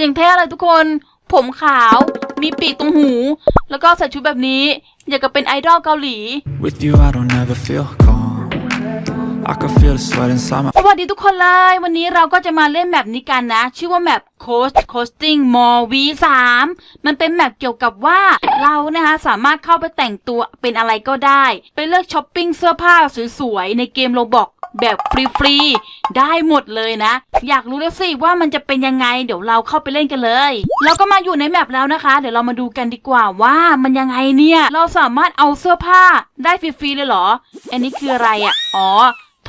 อย่างเท่เลยทุกคน ผมขาว มีปีกตรงหู แล้วก็ใส่ชุดแบบนี้ อยากจะเป็นไอดอลเกาหลี With you, I don't ever feel calm. I can feel the sweat inside my สวัสดีทุกคนเลย วันนี้เราก็จะมาเล่นแมปนี้กันนะ ชื่อว่าแมป Coast Coasting Mall V3 มันเป็นแมปเกี่ยวกับว่าเรานะคะสามารถเข้าไปแต่งตัวเป็นอะไรก็ได้ ไปเลือกช้อปปิ้งเสื้อผ้าสวยๆ ในเกมโรบอก แบบฟรีๆ ได้หมดเลยนะ อยากรู้แล้วสิว่ามันจะเป็นยังไง เดี๋ยวเราเข้าไปเล่นกันเลย เราก็มาอยู่ในแมปแล้วนะคะ เดี๋ยวเรามาดูกันดีกว่าว่ามันยังไงเนี่ย เราสามารถเอาเสื้อผ้าได้ฟรีๆเลยเหรอ อันนี้คืออะไรอะ่ะ อ๋อ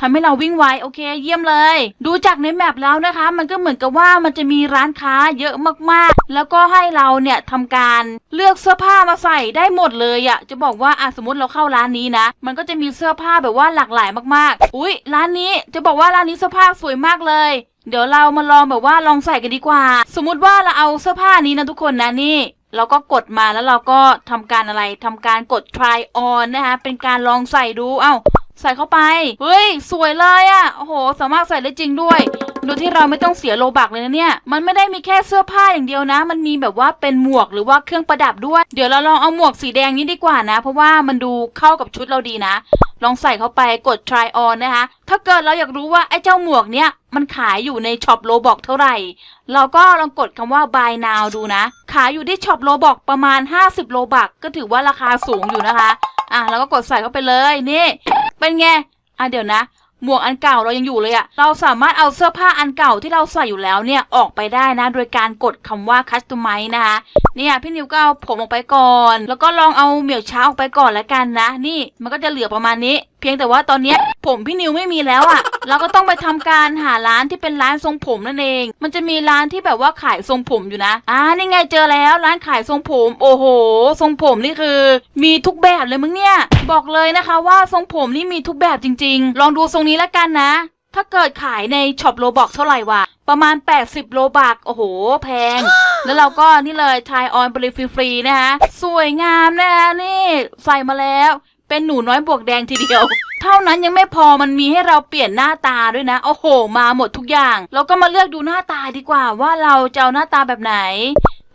ทำให้เราวิ่งไวโอเค เยี่ยมเลย ดูจากในแมปแล้วนะคะ มันก็เหมือนกับว่ามันจะมีร้านค้าเยอะมากๆ แล้วก็ให้เราเนี่ยทำการเลือกเสื้อผ้ามาใส่ได้หมดเลยอะจะบอกว่าอะสมมติเราเข้าร้านนี้นะ มันก็จะมีเสื้อผ้าแบบว่าหลากหลายมากๆ อุ้ยร้านนี้จะบอกว่าร้านนี้เสื้อผ้าสวยมากเลยเดี๋ยวเรามาลองแบบว่าลองใส่กันดีกว่า สมมุติว่าเราเอาเสื้อผ้านี้นะทุกคนนะนี่ เราก็กดมาแล้วเราก็ทำการอะไรทำการกด try on นะคะเป็นการลองใส่ดูเอ้าใส่เข้าไป เฮ้ย สวยเลยอะ่ะ โอ้โห สามารถใส่ได้จริงด้วย ดยที่เราไม่ต้องเสียโลบักเลยนะเนี่ย มันไม่ได้มีแค่เสื้อผ้าอย่างเดียวนะ มันมีแบบว่าเป็นหมวกหรือว่าเครื่องประดับด้วย เดี๋ยวเราลองเอาหมวกสีแดงนี้ดีกว่านะ เพราะว่ามันดูเข้ากับชุดเราดีนะ ลองใส่เข้าไปกด try on นะคะ ถ้าเกิดเราอยากรู้ว่าไอ้เจ้าหมวกเนี้ยมันขายอยู่ในช็อปโลบอกเท่าไหร่ เราก็ลองกดคำว่า buy now ดูนะ ขายอยู่ที่ช็อปโลบอกประมาณ 50 โลบักก็ถือว่าราคาสูงอยู่นะคะ อะเราก็กดใส่เข้าไปเลยนี่ เป็นไง อะเดี๋ยวนะ หมวกอันเก่าเรายังอยู่เลยอะเราสามารถเอาเสื้อผ้าอันเก่าที่เราใส่อยู่แล้วเนี่ยออกไปได้นะ โดยการกดคำว่า customize นะคะเนี่ยพี่นิวก็เอาผมออกไปก่อน แล้วก็ลองเอาเหมี่ยวเช้าออกไปก่อนแล้วกันนะ นี่มันก็จะเหลือประมาณนี้ เพียงแต่ว่าตอนเนี้ยผมพี่นิวไม่มีแล้วอะเราก็ต้องไปทำการหาร้านที่เป็นร้านทรงผมนั่นเอง มันจะมีร้านที่แบบว่าขายทรงผมอยู่นะ อ่านี่ไงเจอแล้วร้านขายทรงผม โอ้โห ทรงผมนี่คือ มีทุกแบบเลยมึงเนี่ย บอกเลยนะคะว่าทรงผมนี่มีทุกแบบจริง ๆ ลองดูทรงนี้แล้วกันนะ ถ้าเกิดขายในช็อปโลบอกเท่าไหร่วะประมาณ 80 โลบักโอ้โห แพง แล้วเราก็นี่เลยทายออนบริฟรีๆนะคะสวยงามนะคะนี่ ใส่มาแล้ว เป็นหนูน้อยบวกแดงทีเดียว เท่านั้นยังไม่พอมันมีให้เราเปลี่ยนหน้าตาด้วยนะ โอ้โห มาหมดทุกอย่าง เราก็มาเลือกดูหน้าตาดีกว่า ว่าเราจะเอาหน้าตาแบบไหน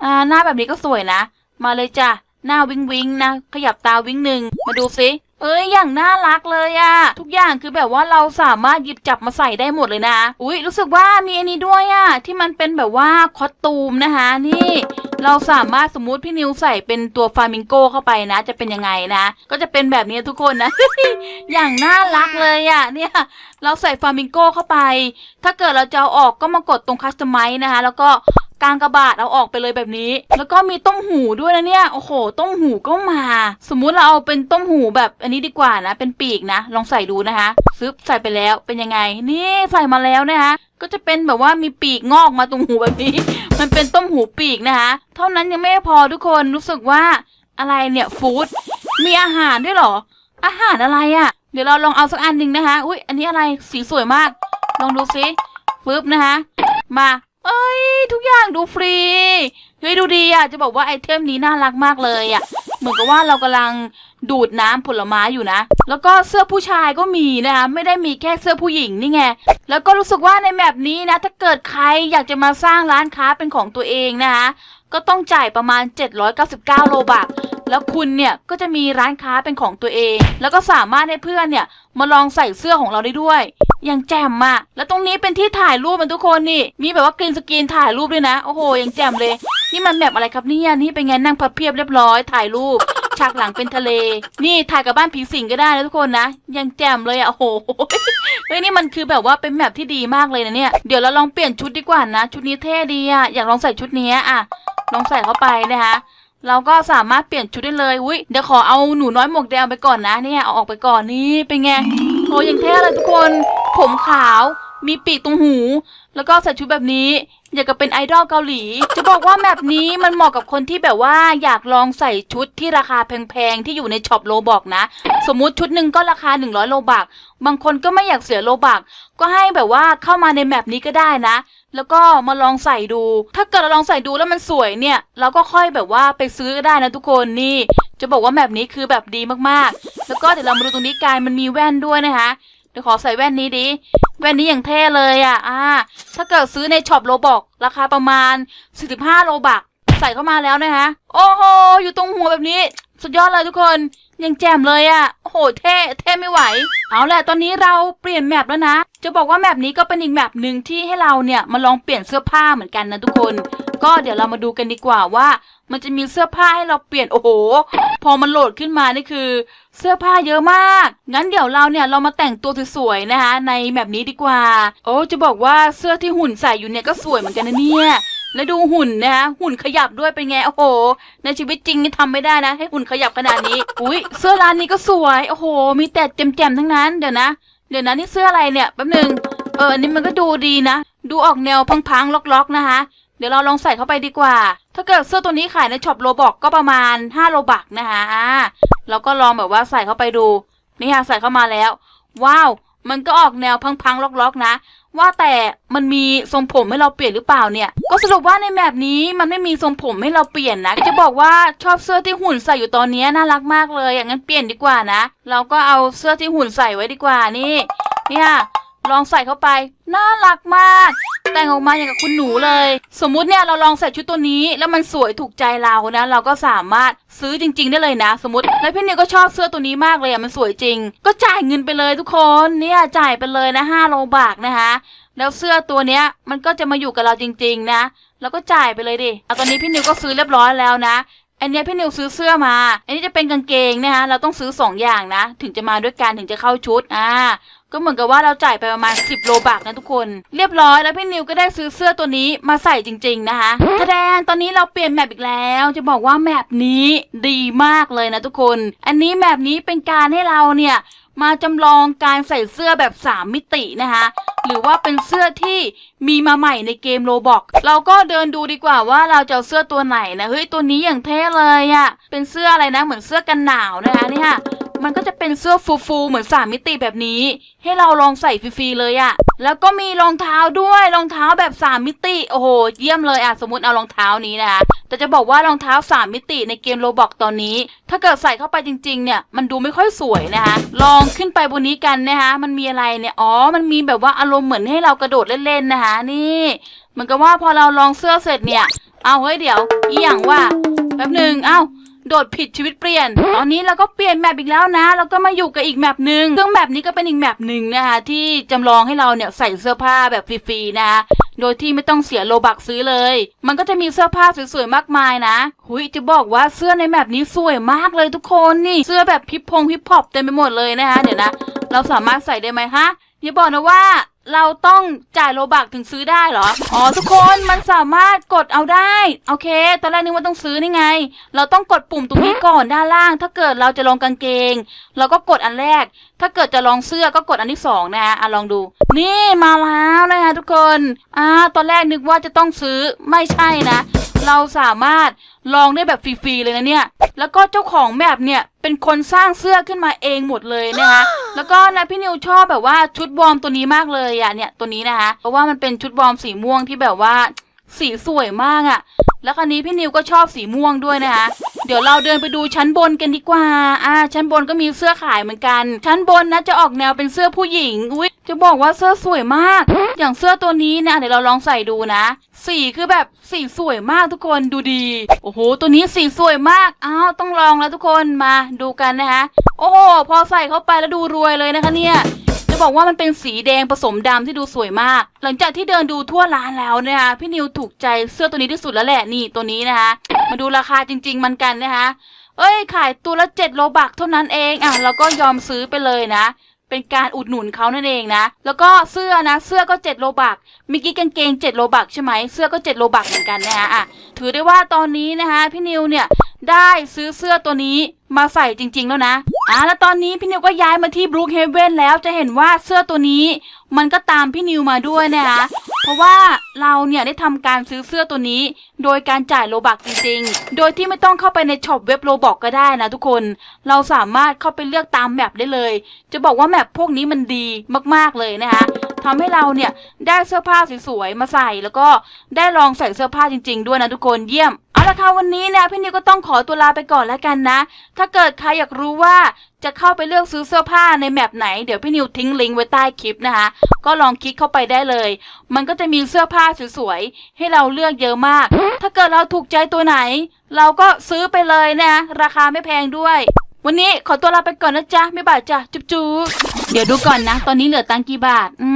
อ่า หน้าแบบนี้ก็สวยนะ มาเลยจ้ะ หน้าวิงวิงนะ ขยับตาวิงหนึ่ง มาดูสิเอ้ย อย่างน่ารักเลยอะทุกอย่างคือแบบว่าเราสามารถหยิบจับมาใส่ได้หมดเลยนะ อุ้ยรู้สึกว่ามีอันนี้ด้วยอะที่มันเป็นแบบว่าคอสตูมนะคะ นี่ เราสามารถสมมุติพี่นิวใส่เป็นตัวฟามิงโกเข้าไปนะ จะเป็นยังไงนะ ก็จะเป็นแบบนี้ทุกคนนะ อย่างน่ารักเลยอะเนี่ยเราใส่ฟามิงโกเข้าไป ถ้าเกิดเราจะเอาออกก็มากดตรงคัสตอมไมซ์นะคะ แล้วก็กางกระบาดเอาออกไปเลยแบบนี้ แล้วก็มีต้มหูด้วยนะเนี่ย โอ้โห ต้มหูก็มา สมมุติเราเอาเป็นต้มหูแบบอันนี้ดีกว่านะ เป็นปีกนะ ลองใส่ดูนะคะ ซึบใส่ไปแล้ว เป็นยังไง นี่ใส่มาแล้วนะคะ ก็จะเป็นแบบว่ามีปีกงอกมาตรงหูแบบนี้ มันเป็นต้มหูปีกนะคะ เท่านั้นยังไม่พอทุกคนรู้สึกว่าอะไรเนี่ยฟู้ดมีอาหารด้วยเหรอ อาหารอะไรอะ่ะ เดี๋ยวเราลองเอาสักอันหนึ่งนะคะ อุ้ยอันนี้อะไรสีสวยมาก ลองดูซิปึ๊บนะคะ มาเอ้ย ทุกอย่างดูฟรี เฮ้ยดูดีอะ จะบอกว่าไอเทมนี้น่ารักมากเลยอะ มือนกับว่าเรากำลังดูดน้ำผลไม้อยู่นะ แล้วก็เสื้อผู้ชายก็มีนะคะไม่ได้มีแค่เสื้อผู้หญิงนี่ไงแล้วก็รู้สึกว่าในแบบนี้นะ ถ้าเกิดใครอยากจะมาสร้างร้านค้าเป็นของตัวเองนะคะก็ต้องจ่ายประมาณ 799 โลบาท แล้วคุณเนี่ยก็จะมีร้านค้าเป็นของตัวเอง แล้วก็สามารถให้เพื่อนเนี่ยมาลองใส่เสื้อของเราได้ด้วย อย่างแจ่มอะแล้วตรงนี้เป็นที่ถ่ายรูปมันทุกคนนี่ มีแบบว่ากรีนสกรีนถ่ายรูปด้วยนะ โอ้โห อย่างแจ่มเลย นี่มันแบบอะไรครับเนี่ย นี่เป็นไงนั่งพับเพียบเรียบร้อย ถ่ายรูป ฉากหลังเป็นทะเล นี่ถ่ายกับบ้านผีสิงก็ได้นะทุกคนนะ ยังแจ่มเลยอะโอ้โห เฮ้ยนี่มันคือแบบว่าเป็นแบบที่ดีมากเลยนะเนี่ย เดี๋ยวเราลองเปลี่ยนชุดดีกว่านะ ชุดนี้เท่ดีอะอยากลองใส่ชุดนี้อะลองใส่เข้าไปนะคะ เราก็สามารถเปลี่ยนชุดได้เลยอุ้ยเดี๋ยวขอเอาหนูน้อยหมวกแดงไปก่อนนะเนี่ยเอาออกไปก่อนนี่เป็นไงโอ้ยังเท่เลยทุกคน ผมขาว มีปีกตรงหู แล้วก็ใส่ชุดแบบนี้ อยากจะเป็นไอดอลเกาหลี จะบอกว่าแบบนี้มันเหมาะกับคนที่แบบว่าอยากลองใส่ชุดที่ราคาแพงๆ ที่อยู่ในช็อปโลบอกนะ สมมุติชุดหนึ่งก็ราคา 100 โลบัก บางคนก็ไม่อยากเสียโลบัก ก็ให้แบบว่าเข้ามาในแมปนี้ก็ได้นะ แล้วก็มาลองใส่ดู ถ้าเกิดเราลองใส่ดูแล้วมันสวยเนี่ย เราก็ค่อยแบบว่าไปซื้อก็ได้นะทุกคนนี่ จะบอกว่าแมปนี้คือแบบดีมากๆ แล้วก็เดี๋ยวเรามาดูตรงนี้กายมันมีแว่นด้วยนะคะ ดี๋ยวขอใส่แว่นนี้ดิ แว่นนี้อย่างเท่เลยอะ อ่า ถ้าเกิดซื้อในช็อปโลบอกราคาประมาณ 45 โลบัก ใส่เข้ามาแล้วนะคะ โอ้โห อยู่ตรงหัวแบบนี้ สุดยอดเลยทุกคน ยังแจ่มเลยอะ่ะ โอ้โห เท่ เท่ไม่ไหว เอาแหละ ตอนนี้เราเปลี่ยนแมปแล้วนะ จะบอกว่าแมปนี้ก็เป็นอีกแมปหนึ่งที่ให้เราเนี่ยมาลองเปลี่ยนเสื้อผ้าเหมือนกันนะทุกคน ก็เดี๋ยวเรามาดูกันดีกว่าว่า มันจะมีเสื้อผ้าให้เราเปลี่ยนโอ้โห พอมันโหลดขึ้นมานี่คือ เสื้อผ้าเยอะมาก งั้นเดี๋ยวเราเนี่ยเรามาแต่งตัวสวยๆนะคะ ในแมปนี้ดีกว่า โอ้จะบอกว่าเสื้อที่หุ่นใส่อยู่เนี่ยก็สวยเหมือนกันนะเนี่ยแล้วดูหุ่นนะคะหุ่นขยับด้วยเป็นไงโอ้โห ในชีวิตจริงนี่ทำไม่ได้นะ ให้หุ่นขยับขนาดนี้ อุ้ยเสื้อร้านนี้ก็สวยโอ้โห มีแต่แจ่มๆทั้งนั้นเดี๋ยวนะ เดี๋ยวนะนี่เสื้ออะไรเนี่ยแป๊บหนึงเอออันนี้มันก็ดูดีนะ ดูออกแนวพังๆล็อกๆนะคะ เดี๋ยวเราลองใส่เข้าไปดีกว่า ถ้าเกิดเสื้อตัวนี้ขายในช็อปโลบอกก็ประมาณ 5 โลบักนะคะอ่าเราก็ลองแบบว่าใส่เข้าไปดู นี่ค่ะใส่เข้ามาแล้ว ว้าว มันก็ออกแนวพังๆล็อกๆนะ ว่าแต่มันมีทรงผมให้เราเปลี่ยนหรือเปล่าเนี่ย ก็สรุปว่าในแมปนี้มันไม่มีทรงผมให้เราเปลี่ยนนะ จะบอกว่าชอบเสื้อที่หุ่นใส่อยู่ตอนนี้น่ารักมากเลย อย่างนั้นเปลี่ยนดีกว่านะ เราก็เอาเสื้อที่หุ่นใส่ไว้ดีกว่านี่ เนี่ยลองใส่เข้าไป น่ารักมาก แต่งออกมาอย่างกับคุณหนูเลย สมมุติเนี่ยเราลองใส่ชุดตัวนี้ แล้วมันสวยถูกใจเรานะ เราก็สามารถซื้อจริง ๆ ได้เลยนะ สมมติแล้วพี่นิวก็ชอบเสื้อตัวนี้มากเลยอะมันสวยจริง ก็จ่ายเงินไปเลยทุกคนเนี่ยจ่ายไปเลยนะห้าโลบาทนะคะแล้วเสื้อตัวเนี้ยมันก็จะมาอยู่กับเราจริง ๆ นะแล้วก็จ่ายไปเลยดิเอาตอนนี้พี่นิวก็ซื้อเรียบร้อยแล้วนะอันเนี้ยพี่นิวซื้อเสื้อมา อันนี้จะเป็นกางเกงนะคะเราต้องซื้อสองอย่างนะ ถึงจะมาด้วยกันถึงจะเข้าชุดอ่า ก็เหมือนกับว่าเราจ่ายไปประมาณ 10 โลบาทนะทุกคน เรียบร้อยแล้วพี่นิวก็ได้ซื้อเสื้อตัวนี้มาใส่จริง ๆ นะคะแสดงตอนนี้เราเปลี่ยนแมปอีกแล้ว จะบอกว่าแมปนี้ดีมากเลยนะทุกคน อันนี้แมปนี้เป็นการให้เราเนี่ยมาจำลองการใส่เสื้อแบบ 3 มิตินะคะ หรือว่าเป็นเสื้อที่มีมาใหม่ในเกมโรบอกเราก็เดินดูดีกว่าว่าเราจะเอาเสื้อตัวไหนนะ เฮ้ย ตัวนี้อย่างเท่เลยอะ่ะ เป็นเสื้ออะไรนะ เหมือนเสื้อกันหนาวนะคะเนี่ย มันก็จะเป็นเสื้อฟูๆเหมือนสามมิติแบบนี้ ให้เราลองใส่ฟรีๆเลยอะ่ะแล้วก็มีรองเท้าด้วยรองเท้าแบบสามมิติ โอ้โห เยี่ยมเลยอะสมมติเอารองเท้านี้นะคะแต่จะบอกว่ารองเท้าสามมิติในเกมโรบอกตอนนี้ ถ้าเกิดใส่เข้าไปจริง ๆ เนี่ย มันดูไม่ค่อยสวยนะคะลองขึ้นไปบนนี้กันนะคะมันมีอะไรเนี่ยอ๋อ มันมีแบบว่าอารมณ์เหมือนให้เรากระโดดเล่นๆนะคะนี่เหมือนกับว่าพอเราลองเสื้อเสร็จเนี่ย เอาเฮ้ยเดี๋ยวอีหยังว่าแป๊บหนึ่งเอ้า โดดผิดชีวิตเปลี่ยน ตอนนี้เราก็เปลี่ยนแมปอีกแล้วนะเราก็มาอยู่กับอีกแมปหนึ่งซึ่งแมปนี้ก็เป็นอีกแมปหนึ่งนะคะที่จำลองให้เราเนี่ยใส่เสื้อผ้าแบบฟรีๆนะคะโดยที่ไม่ต้องเสียโลบักซื้อเลย มันก็จะมีเสื้อผ้าสวยๆ มากมายนะ หุยจะบอกว่าเสื้อในแมปนี้สวยมากเลยทุกคนนี่ เสื้อแบบพิพงพิปพอปเต็มไปหมดเลยนะคะ เดี๋ยวนะ เราสามารถใส่ได้ไหมฮะอย่าบอกนะว่า เราต้องจ่ายโลบักถึงซื้อได้เหรอ อ๋อทุกคนมันสามารถกดเอาได้ โอเค ตอนแรกนึกว่าต้องซื้อนี่ไง เราต้องกดปุ่มตรงนี้ก่อนด้านล่าง ถ้าเกิดเราจะลองกางเกง เราก็กดอันแรก ถ้าเกิดจะลองเสื้อก็กดอันที่สองนะฮะอะลองดู นี่มาแล้วนะคะทุกคน อ่า ตอนแรกนึกว่าจะต้องซื้อไม่ใช่นะ เราสามารถลองได้แบบฟรีๆเลยนะเนี่ย แล้วก็เจ้าของแมปเนี่ยเป็นคนสร้างเสื้อขึ้นมาเองหมดเลยนะคะ แล้วก็นะพี่นิวชอบแบบว่าชุดวอร์มตัวนี้มากเลยอะเนี่ยตัวนี้นะคะ เพราะว่ามันเป็นชุดวอร์มสีม่วงที่แบบว่าสีสวยมากอะ แล้วคราวนี้พี่นิวก็ชอบสีม่วงด้วยนะคะ เดี๋ยวเราเดินไปดูชั้นบนกันดีกว่า อ่า ชั้นบนก็มีเสื้อขายเหมือนกัน ชั้นบนนะจะออกแนวเป็นเสื้อผู้หญิง อุ้ยจะบอกว่าเสื้อสวยมาก อย่างเสื้อตัวนี้นะเดี๋ยวเราลองใส่ดูนะ สีคือแบบสีสวยมากทุกคนดูดี โอ้โห ตัวนี้สีสวยมาก อ้าว ต้องลองแล้วทุกคนมาดูกันนะคะ โอ้โห พอใส่เข้าไปแล้วดูรวยเลยนะคะเนี่ย จะบอกว่ามันเป็นสีแดงผสมดำที่ดูสวยมาก หลังจากที่เดินดูทั่วร้านแล้วนะคะพี่นิวถูกใจเสื้อตัวนี้ที่สุดแล้วแหละนี่ตัวนี้นะคะมาดูราคาจริง ๆ มันกันนะคะเอ้ยขายตัวละเจ็ดโลบักเท่านั้นเองอะเราก็ยอมซื้อไปเลยนะ เป็นการอุดหนุนเขานั่นเองนะ แล้วก็เสื้อนะ เสื้อก็เจ็ดโลบักเมิกี้กางเกงเจ็ดโลบักใช่ไหมเสื้อก็เจ็ดโลบักเหมือนกันนะคะอะถือได้ว่าตอนนี้นะคะพี่นิวเนี่ยได้ซื้อเสื้อตัวนี้มาใส่จริง ๆ แล้วนะ อะแล้วตอนนี้พี่นิวก็ย้ายมาที่บรูคเฮเว่นแล้วจะเห็นว่าเสื้อตัวนี้มันก็ตามพี่นิวมาด้วยนะคะเพราะว่าเราเนี่ยได้ทำการซื้อเสื้อตัวนี้ โดยการจ่ายโลบักจริงๆ โดยที่ไม่ต้องเข้าไปในช็อปเว็บโลบอกก็ได้นะทุกคน เราสามารถเข้าไปเลือกตามแมปได้เลย จะบอกว่าแมปพวกนี้มันดีมากๆเลยนะคะทำให้เราเนี่ยได้เสื้อผ้าสวยๆมาใส่แล้วก็ได้ลองใส่เสื้อผ้าจริง ๆ ด้วยนะทุกคนเยี่ยม ละค่ะวันนี้เนี่ยพี่นิวก็ต้องขอตัวลาไปก่อนแล้วกันนะ ถ้าเกิดใครอยากรู้ว่าจะเข้าไปเลือกซื้อเสื้อผ้าในแมปไหนเดี๋ยวพี่นิวทิ้งลิงก์ไว้ใต้คลิปนะคะ ก็ลองคลิกเข้าไปได้เลย มันก็จะมีเสื้อผ้าสวยๆ ให้เราเลือกเยอะมาก ถ้าเกิดเราถูกใจตัวไหน เราก็ซื้อไปเลยนะ ราคาไม่แพงด้วย วันนี้ขอตัวลาไปก่อนนะจ๊ะไม่บายจ้ะจุ๊บจุ๊บเดี๋ยวดูก่อนนะ ตอนนี้เหลือตังกี่บาท อื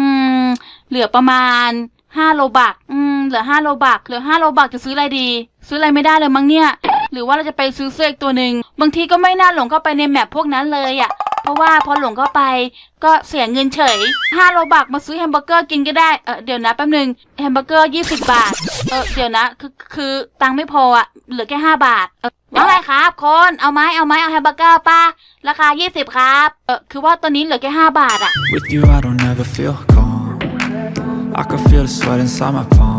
ม เหลือประมาณห้าโลบักอืมเหลือห้าโลบักเหลือห้าโลบักจะซื้ออะไรดี ซื้ออะไรไม่ได้เลยมั้งเนี่ย หรือว่าเราจะไปซื้อเสื้ออีกตัวหนึ่งบางทีก็ไม่น่าหลงเข้าไปในแมปพวกนั้นเลยอะ่ะ เพราะว่าพอหลงเข้าไปก็เสียเงินเฉยห้าโลบักมาซื้อแฮมเบอร์เกอร์กินก็ได้เออเดี๋ยวนะแป๊บหนึงแฮมเบอร์เกอร์ยี่สิบบาทเออเดี๋ยวนะคือคือตังค์ไม่พออะ่ะเหลือแค่ห้าบาทเออว่าไงครับคนเอาไหมเอาไหมเอาแฮมเบอร์เกอร์ป้าราคายี่สิบครับเออคือว่าตอนนี้เหลือแค่ห้าบาทอะ With you, I don't ever feel calm. I can feel the sweat inside my palm